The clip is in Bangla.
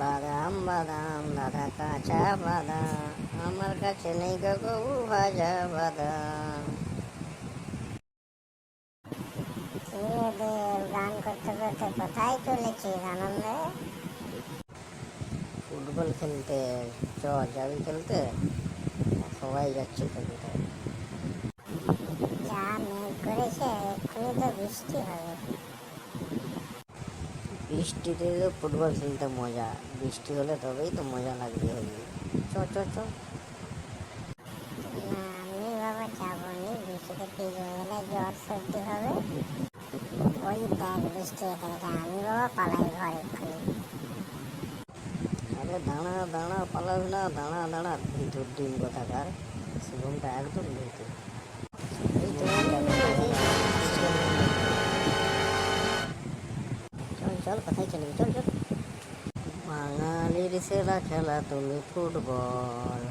বাদাম বাদাম দাদা কাঁচা বাদাম। আমার কাছে নেই গবু ভাজা বাদাম। গান করতে করতে কোথায় চলেছিস আনন্দে? ফুটবল খেলতে চ যাবি খেলতে? সবাই যাচ্ছে খেলতে। যা মেঘ করেছে এক্ষুনি তো বৃষ্টি হবে। বৃষ্টিতে তো ফুটবল খেলতে মজা বৃষ্টি হলে তবেই তো মজা লাগবে চ চ চ। আমি বাবা যাব নি বৃষ্টিতে ভিজে গেলে জ্বর সর্দি হবে। ওই দেখ বৃষ্টি এখানে আমি বাবা পালাই ঘর আরে দাঁড়া দাঁড়া পালাবি না দাঁড়া দাঁড়া ভিতর ডিম কোথাকার? শুভমটা একদম ভিতর। চল কোথায় চলবি চল চল। বাঙালির সেরা খেলা তুমি ফুটবল।